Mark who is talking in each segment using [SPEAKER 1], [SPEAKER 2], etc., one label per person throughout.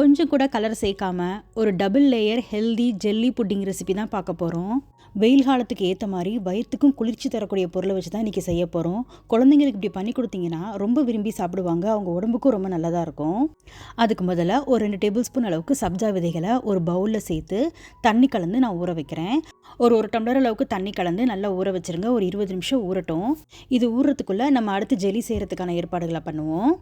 [SPEAKER 1] கொஞ்சம் கூட கலர் சேர்க்காம ஒரு double layer healthy jelly pudding recipe தான் பார்க்க போகிறோம் வெயில் காலத்துக்கு ஏற்ற மாதிரி வயிற்றுக்கும் குளிர்ச்சி தரக்கூடிய பொருளை வச்சு தான் இன்றைக்கி செய்ய போகிறோம் குழந்தைங்களுக்கு இப்படி பண்ணி கொடுத்தீங்கன்னா ரொம்ப விரும்பி சாப்பிடுவாங்க. அவங்க உடம்புக்கும் ரொம்ப நல்லதாக இருக்கும். அதுக்கு முதல்ல ஒரு ரெண்டு டேபிள் ஸ்பூன் அளவுக்கு சப்ஜா விதைகளை ஒரு பவுலில் சேர்த்து தண்ணி கலந்து நான் ஊற வைக்கிறேன். ஒரு ஒரு டம்ளர் அளவுக்கு தண்ணி கலந்து நல்லா ஊற வச்சுருங்க. ஒரு இருபது நிமிஷம் ஊறட்டும். இது ஊறுறதுக்குள்ளே நம்ம அடுத்து ஜெலி செய்கிறதுக்கான ஏற்பாடுகளை பண்ணுவோம்.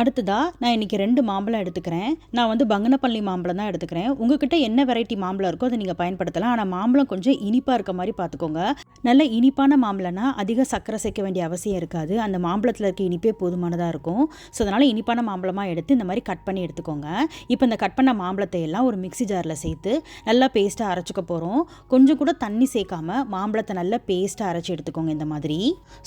[SPEAKER 1] அடுத்ததாக நான் இன்றைக்கி ரெண்டு மாம்பழம் எடுத்துக்கிறேன். நான் வந்து பங்கனப்பள்ளி மாம்பழம் தான் எடுத்துக்கிறேன். உங்ககிட்ட என்ன வெரைட்டி மாம்பழம் இருக்கோ அதை நீங்கள் பயன்படுத்தலாம். ஆனால் மாம்பழம் கொஞ்சம் இனிப்பாக இருக்க மாதிரி பார்த்துக்கோங்க நல்ல இனிப்பான மாம்பழம்னா அதிக சர்க்கரை சேர்க்க வேண்டிய அவசியம் இருக்காது. அந்த மாம்பழத்தில் இருக்க இனிப்பே போதுமானதாக இருக்கும். ஸோ அதனால் இனிப்பான மாம்பழமாக எடுத்து இந்த மாதிரி கட் பண்ணி எடுத்துக்கோங்க. இப்போ இந்த கட் பண்ண மாம்பழத்தை எல்லாம் ஒரு மிக்சி ஜாரில் சேர்த்து நல்லா பேஸ்ட்டாக அரைச்சிக்க போகிறோம் கொஞ்சம் கூட தண்ணி சேர்க்காம மாம்பழத்தை நல்லா பேஸ்ட்டாக அரைச்சி எடுத்துக்கோங்க இந்த மாதிரி.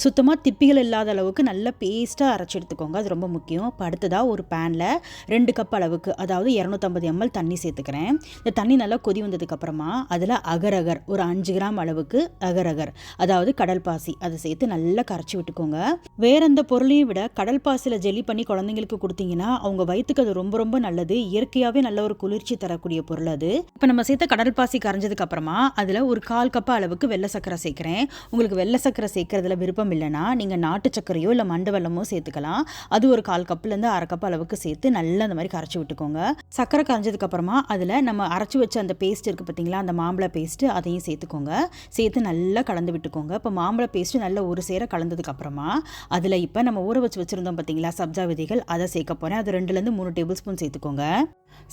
[SPEAKER 1] சுத்தமாக திப்பிகள் இல்லாத அளவுக்கு நல்லா பேஸ்ட்டாக அரைச்சி எடுத்துக்கோங்க. அது ரொம்ப முக்கியம். இப்போ அடுத்ததாக ஒரு பேனில் ரெண்டு கப் அளவுக்கு அதாவது இரநூத்தம்பது எம்எல் தண்ணி சேர்த்துக்கிறேன். இந்த தண்ணி நல்லா கொதி வந்ததுக்கப்புறமா அதில் அகரகர் ஒரு அஞ்சு கிராம் அளவுக்கு அகரகர் அதாவது கடல் பாசி அதை சேர்த்து நல்லா கரைச்சி விட்டுக்கோங்க. வேற எந்த பொருளையும் விட கடல் பாசியில் ஜெல்லி பண்ணி குழந்தைங்களுக்கு கொடுத்தீங்கன்னா அவங்க வயிற்றுக்கு அது ரொம்ப ரொம்ப நல்லது. இயற்கையாகவே நல்ல ஒரு குளிர்ச்சி தரக்கூடிய பொருள் அது. இப்போ நம்ம சேர்த்த கடல் பாசி கரைஞ்சதுக்கு அப்புறமா அதில் ஒரு கால் கப் அளவுக்கு வெள்ளை சக்கரை சேர்க்குறேன். உங்களுக்கு வெள்ளை சக்கரை சேர்க்கறதுல விருப்பம் இல்லைன்னா நீங்கள் நாட்டு சக்கரையோ இல்லை மண்டை வெள்ளமோ சேர்த்துக்கலாம். அது ஒரு கால் கப்புலேருந்து அரை கப் அளவுக்கு சேர்த்து நல்லா அந்த மாதிரி கரைச்சி விட்டுக்கோங்க. சக்கரை கரைஞ்சதுக்கப்புறமா அதில் நம்ம அரைச்சி வச்ச அந்த பேஸ்ட் இருக்குது பார்த்தீங்களா அந்த மாம்பழ பேஸ்ட்டு அதையும் சேர்த்துக்கோங்க. சேர்த்து நல்லா கலந்து விட்டுக்கோங்க. இப்போ மாம்பழ பேஸ்ட்டு நல்லா ஒரு சேர கலந்ததுக்கப்புறமா அதில் இப்போ நம்ம ஊற வச்சு வச்சுருந்தோம் பார்த்தீங்களா சப்ஜா விதைகள் அதை சேர்க்க போகிறேன் அது ரெண்டுலேருந்து மூணு டேபிள் ஸ்பூன் சேர்த்துக்கோங்க.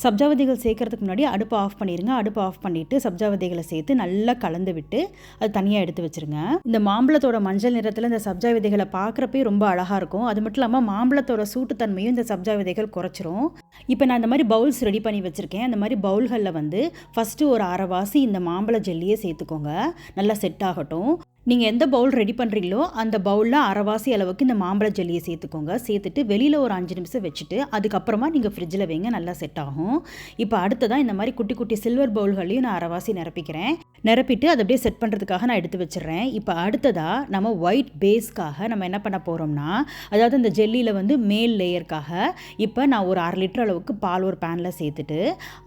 [SPEAKER 1] சப்ஜா விதைகள் சேர்க்கறதுக்கு முன்னாடி அடுப்பு ஆஃப் பண்ணிடுங்க அடுப்பு ஆஃப் பண்ணிவிட்டு சப்ஜா விதைகளை சேர்த்து நல்லா கலந்து விட்டு அது தனியாக எடுத்து வச்சுருங்க. இந்த மாம்பழத்தோட மஞ்சள் நிறத்தில் இந்த சப்ஜா விதைகளை பார்க்குறப்பே ரொம்ப அழகாக இருக்கும். அது மட்டும் இல்லாமல் மாம்பழத்தோட சூட்டுத்தன்மையும் இந்த சப்ஜா விதைகள் குறைச்சிரும். இப்போ நான் இந்த மாதிரி பவுல்ஸ் ரெடி பண்ணி வச்சுருக்கேன். அந்த மாதிரி பவுல்களில் வந்து ஃபஸ்ட்டு ஒரு அரைவாசி இந்த மாம்பழ ஜெல்லியை சேர்த்துக்கோங்க. நல்லா செட் ஆகட்டும். நீங்கள் எந்த பவுல் ரெடி பண்ணுறீங்களோ அந்த பவுலில் அரைவாசி அளவுக்கு இந்த மாம்பழ ஜெல்லியை சேர்த்துக்கோங்க. சேர்த்துட்டு வெளியில் ஒரு அஞ்சு நிமிஷம் வச்சுட்டு அதுக்கப்புறமா நீங்கள் ஃப்ரிட்ஜில் வைங்க நல்லா செட் ஆகும். இப்போ அடுத்ததான் இந்த மாதிரி குட்டி குட்டி சில்வர் பவுல்களையும் நான் அரைவாசி நிரப்பிக்கிறேன். நிரப்பிட்டு அதை அப்படியே செட் பண்ணுறதுக்காக நான் எடுத்து வச்சிடுறேன். இப்போ அடுத்ததாக நம்ம ஒயிட் பேஸ்க்காக நம்ம என்ன பண்ண போகிறோம்னா அதாவது இந்த ஜெல்லியில் வந்து மேல் லேயருக்காக இப்போ நான் ஒரு அரை லிட்டர் அளவுக்கு பால் ஒரு பேனில் சேர்த்துட்டு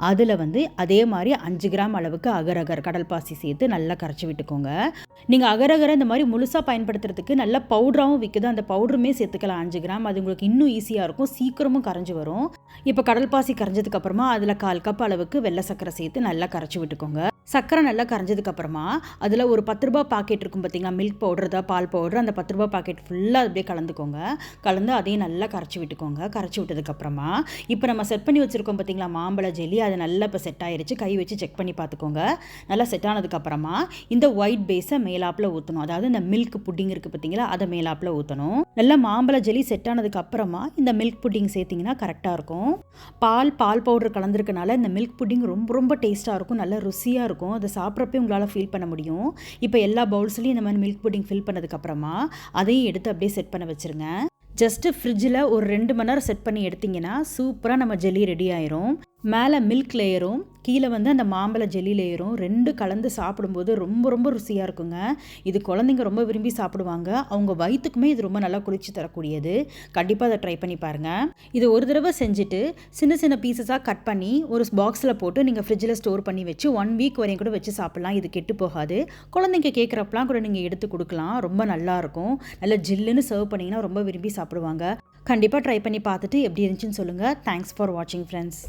[SPEAKER 1] அதில் வந்து அதே மாதிரி அஞ்சு கிராம் அளவுக்கு அகரகர் கடல் பாசி சேர்த்து நல்லா கரைச்சி விட்டுக்கோங்க. நீங்கள் அகரகரை இந்த மாதிரி முழுசாக பயன்படுத்துறதுக்கு நல்ல பவுடராகவும் விற்குது அந்த பவுடருமே சேர்த்துக்கலாம். அஞ்சு கிராம் அது உங்களுக்கு இன்னும் ஈஸியாக இருக்கும். சீக்கிரமும் கரைஞ்சி வரும். இப்போ கடல் பாசி கரைஞ்சதுக்கப்புறமா அதில் கால் கப் அளவுக்கு வெள்ளை சக்கரை சேர்த்து நல்லா கரைச்சி விட்டுக்கோங்க. சர்க்கரை நல்லா கரைஞ்சதுக்கப்புறமா அதில் ஒரு பத்து ரூபா பாக்கெட் இருக்கும் பார்த்தீங்களா மில்க் பவுடர் தான் பால் பவுடர் அந்த பத்து ரூபா பாக்கெட் ஃபுல்லாக அப்படியே கலந்துக்கோங்க. கலந்து அதையும் நல்லா கரைச்சி விட்டுக்கோங்க. கரைச்சி விட்டதுக்கப்புறமா இப்போ நம்ம செட் பண்ணி வச்சுருக்கோம் பார்த்தீங்களா மாம்பழ ஜெல்லி அது நல்லா இப்போ செட் ஆயிருச்சு. கை வச்சு செக் பண்ணி பார்த்துக்கோங்க நல்லா செட் ஆனதுக்கப்புறமா இந்த ஒயிட் பேஸை மேலாப்பில் ஊற்றணும் அதாவது இந்த மில்க் புட்டிங் இருக்குது பார்த்தீங்களா அதை மேலாப்பில் ஊற்றணும் நல்லா மாம்பழ ஜெல்லி செட் ஆனதுக்கப்புறமா இந்த மில்க் புட்டிங் சேர்த்திங்கன்னா கரெக்டாக இருக்கும். பால் பால் பவுடர் கலந்துருக்கனால இந்த மில்க் புட்டிங் ரொம்ப ரொம்ப டேஸ்ட்டாக இருக்கும். நல்லா ருசியாக இருக்கும் அதை சாப்பிட்றப்பே உங்களால் ஃபீல் பண்ண முடியும். இப்போ எல்லா பவுல்ஸ்லையும் இந்த மாதிரி மில்க் புட்டிங் ஃபில் பண்ணதுக்கப்புறமா அதையும் எடுத்து அப்படியே செட் பண்ண வச்சுருங்க. ஜஸ்ட்டு ஃப்ரிட்ஜில் ஒரு ரெண்டு மணி நேரம் செட் பண்ணி எடுத்திங்கன்னா சூப்பராக நம்ம ஜெல்லி ரெடி ஆயிரும். மேலே மில்க் லேயரும் கீழே வந்து அந்த மாம்பழ ஜெல்லி லேயரும் ரெண்டு கலந்து சாப்பிடும்போது ரொம்ப ரொம்ப ருசியாக இருக்குங்க. இது குழந்தைங்க ரொம்ப விரும்பி சாப்பிடுவாங்க. அவங்க வயிற்றுக்குமே இது ரொம்ப நல்லா குளிர்ச்சி தரக்கூடியது. கண்டிப்பாக அதை ட்ரை பண்ணி பாருங்கள் இது ஒரு தடவை செஞ்சுட்டு சின்ன சின்ன பீசஸாக கட் பண்ணி ஒரு பாக்ஸில் போட்டு நீங்கள் ஃப்ரிட்ஜில் ஸ்டோர் பண்ணி வச்சு ஒன் வீக் வரையும் கூட வச்சு சாப்பிட்லாம். இது கெட்டு போகாது. குழந்தைங்க கேட்குறப்பெல்லாம் கூட நீங்கள் எடுத்து கொடுக்கலாம். ரொம்ப நல்லாயிருக்கும் நல்லா ஜில்லுன்னு சர்வ் பண்ணிங்கன்னா ரொம்ப விரும்பி சாப்பிடுவாங்க. கண்டிப்பாக ட்ரை பண்ணி பார்த்துட்டு எப்படி இருந்துச்சுன்னு சொல்லுங்கள் தேங்க்ஸ் ஃபார் வாட்சிங் ஃப்ரெண்ட்ஸ்